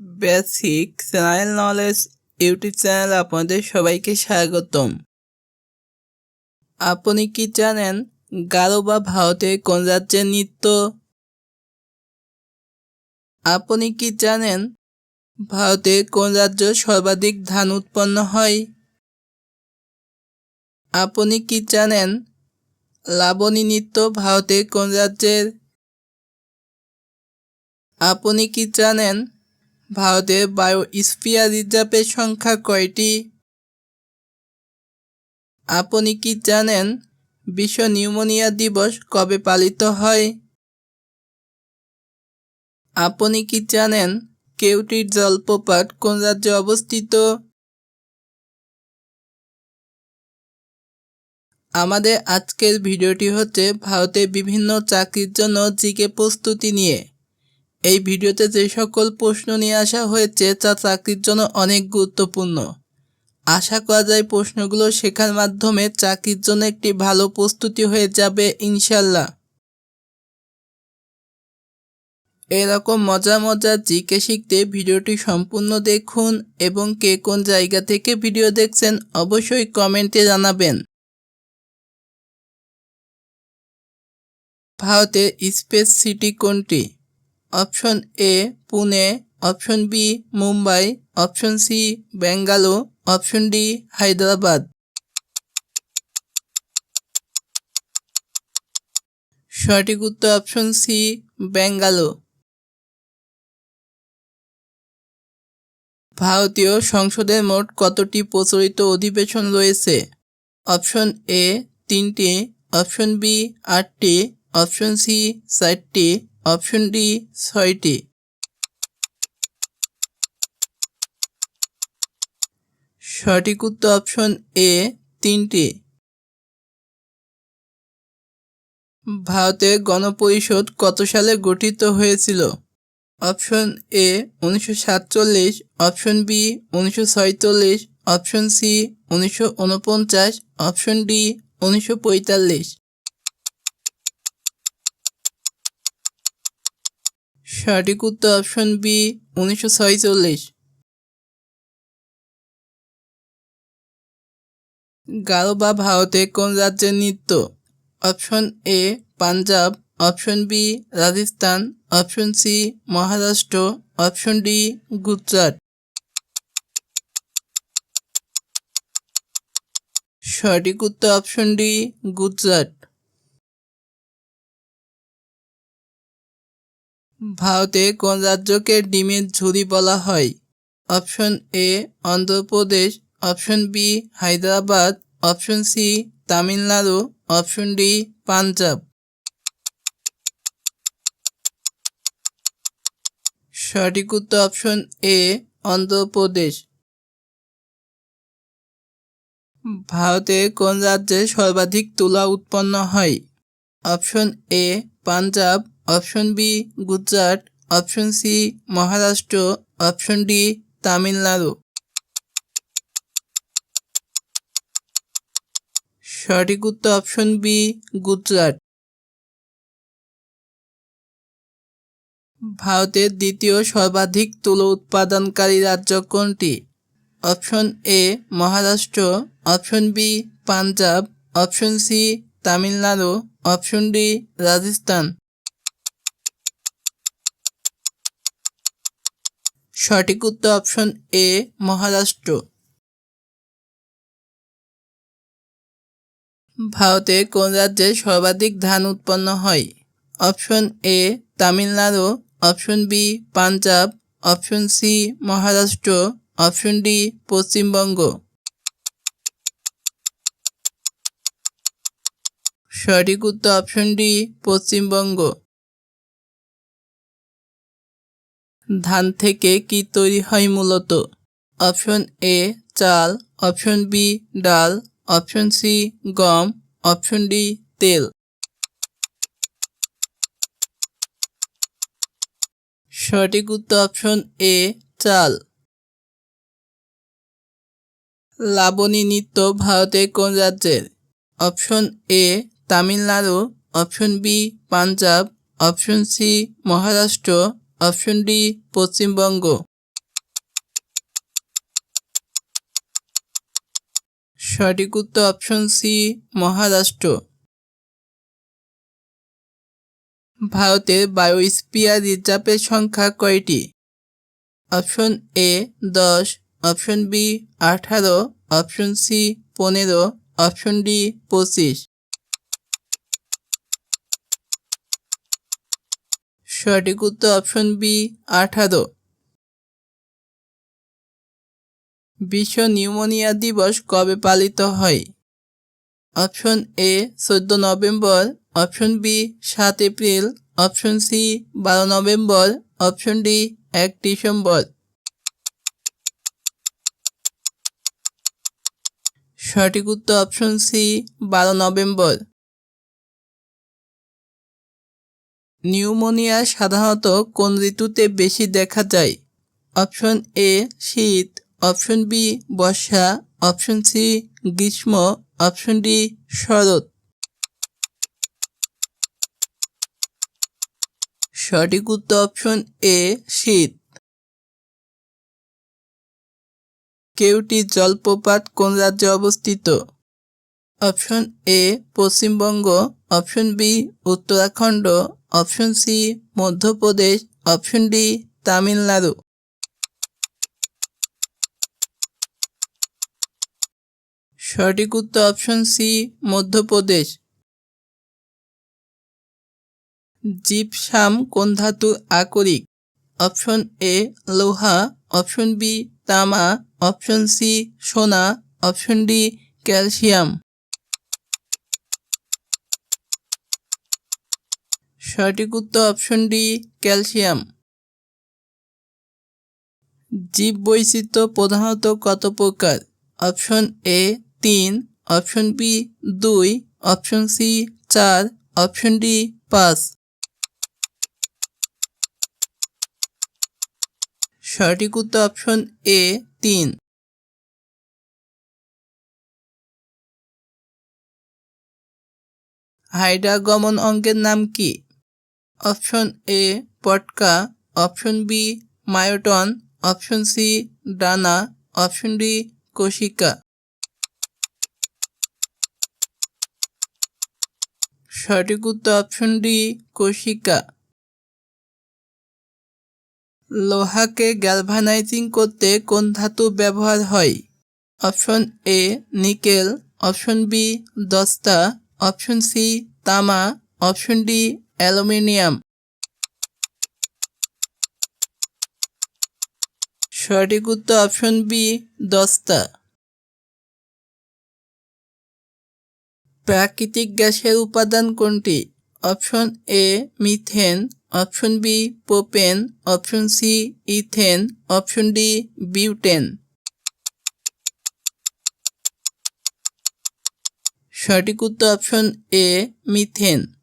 Basic general knowledge YouTube channel আপনাদের সবাইকে স্বাগতম। আপনি কি জানেন গারো বা ভারতের কোন রাজ্যের নৃত্য? আপনি কি জানেন ভারতের কোন রাজ্য সর্বাধিক ধান উৎপন্ন হয়? আপনি কি জানেন লাবণী নৃত্য ভারতের কোন রাজ্যের? আপনি কি জানেন ভারতের বায়োস্ফিয়ার রিজার্ভের সংখ্যা কয়টি? আপনি কি জানেন বিশ্ব নিউমোনিয়া দিবস কবে পালিত হয়? আপনি কি জানেন কেউটির জলপ্রপাত কোন রাজ্যে অবস্থিত? আমাদের আজকের ভিডিওটি হচ্ছে ভারতে বিভিন্ন চাকরির জন্য জিকে প্রস্তুতি নিয়ে। এই ভিডিওতে যে সকল প্রশ্ন নিয়ে আসা হয়েছে তা চাকরির জন্য অনেক গুরুত্বপূর্ণ। আশা করা যায় প্রশ্নগুলো শেখার মাধ্যমে চাকরির জন্য একটি ভালো প্রস্তুতি হয়ে যাবে ইনশাল্লাহ এরকম মজা মজা জিকে শিখতে ভিডিওটি সম্পূর্ণ দেখুন এবং কে কোন জায়গা থেকে ভিডিও দেখছেন অবশ্যই কমেন্টে জানাবেন। ভারতের স্পেস সিটি কোনটি? Option A Pune, option B Mumbai, option C Bangalore option D Hyderabad. সঠিক উত্তর অপশন সি বেঙ্গালো ভারতীয় সংসদের মোট কতটি প্রচলিত অধিবেশন রয়েছে? অপশন এ তিনটি, অপশন বি আটটি, অপশন সি চারটি অপশন ডি ছয়টি। সঠিক উত্তর অপশন এ তিনটি। ভারতের গণপরিষদ কত সালে গঠিত হয়েছিল? অপশন এ উনিশশো সাতচল্লিশ, অপশন বি উনিশশো অপশন সি উনিশশো উনপঞ্চাশ, অপশন ডি উনিশশো পঁয়তাল্লিশ। সঠিক উত্তর অপশন বি, উনিশশো ছয়চল্লিশ। গারো বা ভারতে কোন রাজ্যের নৃত্য? Option A, Punjab, option B, Rajasthan, option C, Maharashtra, option D, Gujarat. সঠিক উত্তর অপশন ডি, গুজরাট। ভারতে কোন রাজ্যকে ডিমের ঝুড়ি বলা হয়? Option A, Andhra Pradesh. Option B, Hyderabad. Option C, Tamil Nadu. Option D, Punjab. সঠিক উত্তর অপশন এ, অন্ধ্রপ্রদেশ। ভারতে কোন রাজ্যে সর্বাধিক তুলা উৎপন্ন হয়? Option A Punjab option B Gujarat option C Maharashtra option D Tamil Nadu. সঠিক উত্তর অপশন বি গুজরাট। ভারতের দ্বিতীয় সর্বাধিক তুলো উৎপাদনকারী রাজ্য কোনটি? Option A Maharashtra option B Punjab option C Tamil Nadu option D Rajasthan. সঠিক উত্তর অপশন এ মহারাষ্ট্র। ভারতে কোন রাজ্যে সর্বাধিক ধান উৎপন্ন হয়? Option A Tamil Nadu option B Punjab option C Maharashtra option D Paschimbanga. সঠিক উত্তর অপশন ডি পশ্চিমবঙ্গ। ধান থেকে কি তৈরি হয় মূলত? অপশন এ চাল অপশন বি ডাল অপশন সি গম অপশন ডি তেল। সঠিক উত্তর অপশন এ চাল। লাবণী নৃত্য ভারতের কোন রাজ্যের? Option A Tamil Nadu, option B Punjab, option C Maharashtra, option D Paschimbanga. সঠিক উত্তর অপশন সি মহারাষ্ট্র। ভারতের বায়োস্পিয়ার রিজার্ভের সংখ্যা কয়টি? অপশন এ দশ, অপশন বি আঠারো, অপশন সি পনেরো, অপশন ডি পঁচিশ। সঠিক উত্তর অপশন বি, আঠারো। বিশ্ব নিউমোনিয়া দিবস কবে পালিত হয়? অপশন এ, চোদ্দ নভেম্বর। অপশন বি, সাত এপ্রিল। অপশন সি, বারো নভেম্বর। অপশন ডি, এক ডিসেম্বর। সঠিক উত্তর অপশন সি, বারো নভেম্বর। নিউমোনিয়া সাধারণত কোন ঋতুতে বেশি দেখা যায়? অপশন এ শীত। অপশন বি বর্ষা। অপশন সি গ্রীষ্ম। অপশন ডি শরৎ। সঠিক উত্তর অপশন এ শীত। কেউটি জলপ্রপাত কোন রাজ্যে অবস্থিত? Option A Paschimbanga, option B Uttarakhand, option C Madhya Pradesh, option D Tamil Nadu. সঠিক উত্তর অপশন সি মধ্যপ্রদেশ। জিপসাম কোন ধাতু আকরিক? অপশন এ লোহা, অপশন বি তামা, অপশন সি সোনা, অপশন ডি ক্যালসিয়াম। সঠিক উত্তর অপশন ডি ক্যালসিয়াম জীব বৈচিত্র্য প্রধানত কত প্রকার? অপশন এ তিন অপশন বি দুই অপশন সি চার অপশন ডি পাঁচ। সঠিক উত্তর অপশন এ তিন। হাইড্রাগমন অঙ্কের নাম কি? অপশন এ পটকা, অপশন বি মায়োটন, অপশন সি ডানা, অপশন ডি কোশিকা। সঠিক উত্তর অপশন ডি কোশিকা। লোহাকে গ্যালভানাইজিং করতে কোন ধাতু ব্যবহার হয়? Option A nickel, option B দস্তা, অপশন সি তামা, অপশন ডি অ্যালুমিনিয়াম। সঠিক উত্তর অপশন বি দস্তা। প্রাকৃতিক গ্যাসের উপাদান কোনটি? Option A methane. Option B propane option C ethane. Option D butane. সঠিক উত্তর অপশন এ মিথেন।